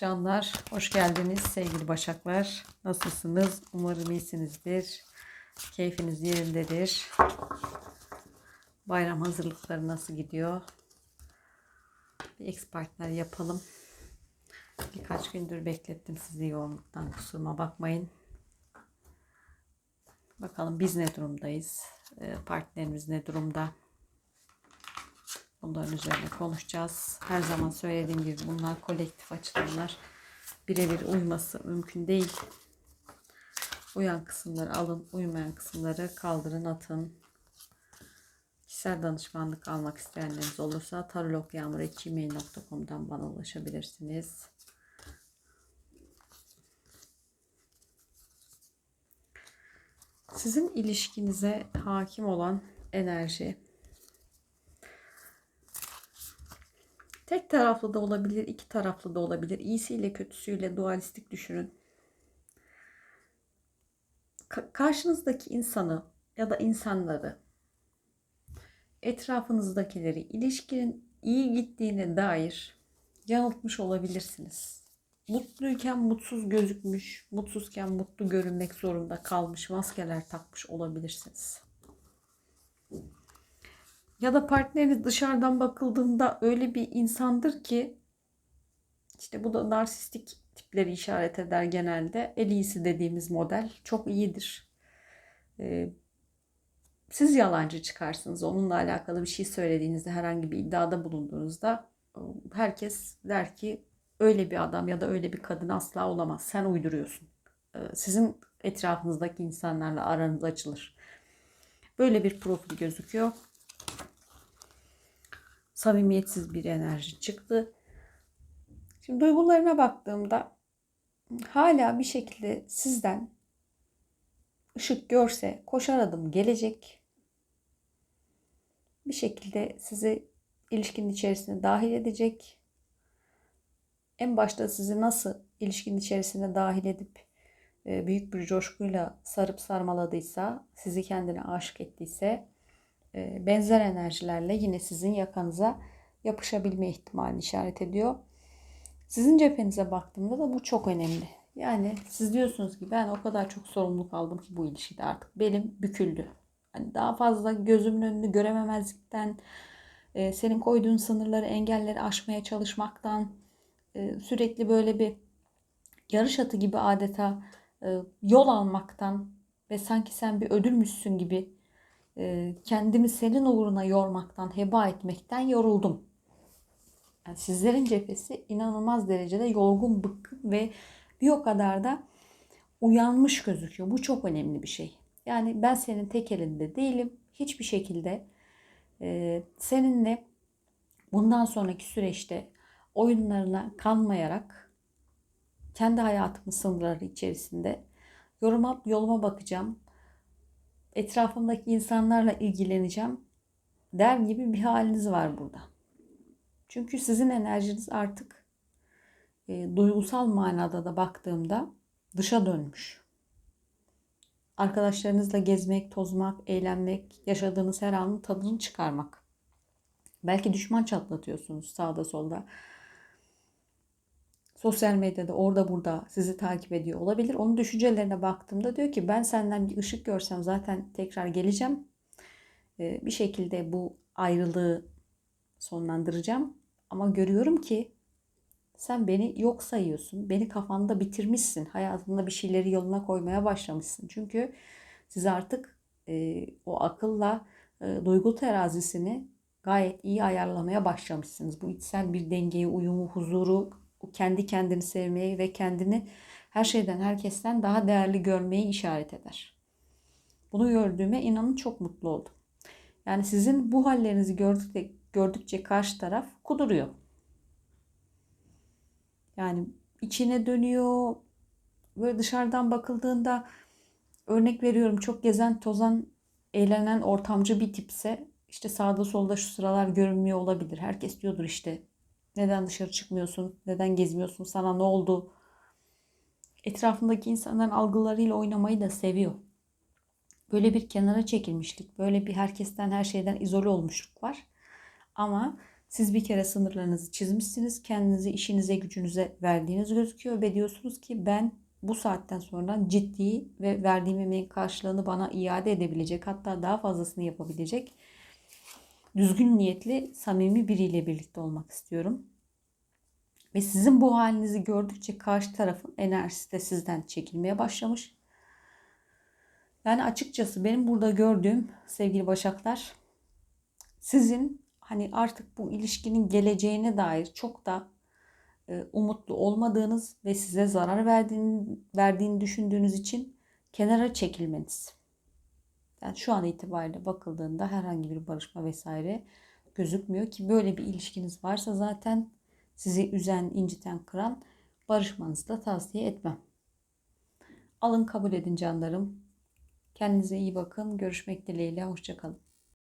Canlar, hoş geldiniz sevgili Başaklar. Nasılsınız? Umarım iyisinizdir. Keyfiniz yerindedir. Bayram hazırlıkları nasıl gidiyor? Bir ex partner yapalım. Birkaç gündür beklettim sizi yoğunluktan. Kusuruma bakmayın. Bakalım biz ne durumdayız? Ee, Partnerimiz ne durumda? Bunların üzerine konuşacağız. Her zaman söylediğim gibi bunlar kolektif açıklamalar. Birebir uyması mümkün değil. Uyan kısımları alın, uymayan kısımları kaldırın, atın. Kişisel danışmanlık almak isteyenleriniz olursa tarologyamur.gmail.com'dan bana ulaşabilirsiniz. Sizin ilişkinize hakim olan enerji, Tek taraflı da olabilir, iki taraflı da olabilir. İyisiyle kötüsüyle dualistik düşünün. Ka- karşınızdaki insanı ya da insanları, etrafınızdakileri ilişkinin iyi gittiğine dair yanıltmış olabilirsiniz. Mutluyken mutsuz gözükmüş, mutsuzken mutlu görünmek zorunda kalmış maskeler takmış olabilirsiniz. Ya da partneriniz dışarıdan bakıldığında öyle bir insandır ki işte bu da narsistik tipleri işaret eder genelde. En iyisi dediğimiz model çok iyidir. Ee, siz yalancı çıkarsınız. Onunla alakalı bir şey söylediğinizde herhangi bir iddiada bulunduğunuzda herkes der ki öyle bir adam ya da öyle bir kadın asla olamaz. Sen uyduruyorsun. Ee, sizin etrafınızdaki insanlarla aranız açılır. Böyle bir profil gözüküyor samimiyetsiz bir enerji çıktı. Şimdi duygularına baktığımda hala bir şekilde sizden ışık görse koşar adım gelecek. Bir şekilde sizi ilişkinin içerisine dahil edecek. En başta sizi nasıl ilişkinin içerisine dahil edip e, büyük bir coşkuyla sarıp sarmaladıysa, sizi kendine aşık ettiyse benzer enerjilerle yine sizin yakanıza yapışabilme ihtimalini işaret ediyor. Sizin cephenize baktığımda da bu çok önemli. Yani siz diyorsunuz ki ben o kadar çok sorumluluk aldım ki bu ilişkide artık belim büküldü. Hani daha fazla gözümün önünü görememezlikten, e, senin koyduğun sınırları, engelleri aşmaya çalışmaktan, e, sürekli böyle bir yarış atı gibi adeta yol almaktan ve sanki sen bir ödülmüşsün gibi e, kendimi senin uğruna yormaktan, heba etmekten yoruldum. Yani sizlerin cephesi inanılmaz derecede yorgun, bıkkın ve bir o kadar da uyanmış gözüküyor. Bu çok önemli bir şey. Yani ben senin tek elinde değilim. Hiçbir şekilde e, seninle bundan sonraki süreçte oyunlarına kanmayarak kendi hayatımın sınırları içerisinde yoruma, yoluma bakacağım etrafımdaki insanlarla ilgileneceğim der gibi bir haliniz var burada. Çünkü sizin enerjiniz artık e, duygusal manada da baktığımda dışa dönmüş. Arkadaşlarınızla gezmek, tozmak, eğlenmek, yaşadığınız her anın tadını çıkarmak. Belki düşman çatlatıyorsunuz sağda solda sosyal medyada orada burada sizi takip ediyor olabilir. Onun düşüncelerine baktığımda diyor ki ben senden bir ışık görsem zaten tekrar geleceğim. Ee, bir şekilde bu ayrılığı sonlandıracağım. Ama görüyorum ki sen beni yok sayıyorsun. Beni kafanda bitirmişsin. Hayatında bir şeyleri yoluna koymaya başlamışsın. Çünkü siz artık e, o akılla e, duygu terazisini gayet iyi ayarlamaya başlamışsınız. Bu içsel bir dengeyi, uyumu, huzuru kendi kendini sevmeyi ve kendini her şeyden herkesten daha değerli görmeyi işaret eder. Bunu gördüğüme inanın çok mutlu oldum. Yani sizin bu hallerinizi gördükçe, gördükçe karşı taraf kuduruyor. Yani içine dönüyor. Böyle dışarıdan bakıldığında örnek veriyorum çok gezen, tozan, eğlenen ortamcı bir tipse işte sağda solda şu sıralar görünmüyor olabilir. Herkes diyordur işte neden dışarı çıkmıyorsun? Neden gezmiyorsun? Sana ne oldu? Etrafındaki insanların algılarıyla oynamayı da seviyor. Böyle bir kenara çekilmişlik, böyle bir herkesten her şeyden izole olmuşluk var. Ama Siz bir kere sınırlarınızı çizmişsiniz. Kendinizi işinize, gücünüze verdiğiniz gözüküyor ve diyorsunuz ki ben bu saatten sonra ciddi ve verdiğim emeğin karşılığını bana iade edebilecek, hatta daha fazlasını yapabilecek düzgün niyetli, samimi biriyle birlikte olmak istiyorum. Ve sizin bu halinizi gördükçe karşı tarafın enerjisi de sizden çekilmeye başlamış. Yani açıkçası benim burada gördüğüm sevgili Başaklar sizin hani artık bu ilişkinin geleceğine dair çok da e, umutlu olmadığınız ve size zarar verdiğini, verdiğini düşündüğünüz için kenara çekilmeniz. Yani şu an itibariyle bakıldığında herhangi bir barışma vesaire gözükmüyor ki böyle bir ilişkiniz varsa zaten sizi üzen, inciten, kıran barışmanızı da tavsiye etmem. Alın kabul edin canlarım. Kendinize iyi bakın. Görüşmek dileğiyle. Hoşçakalın.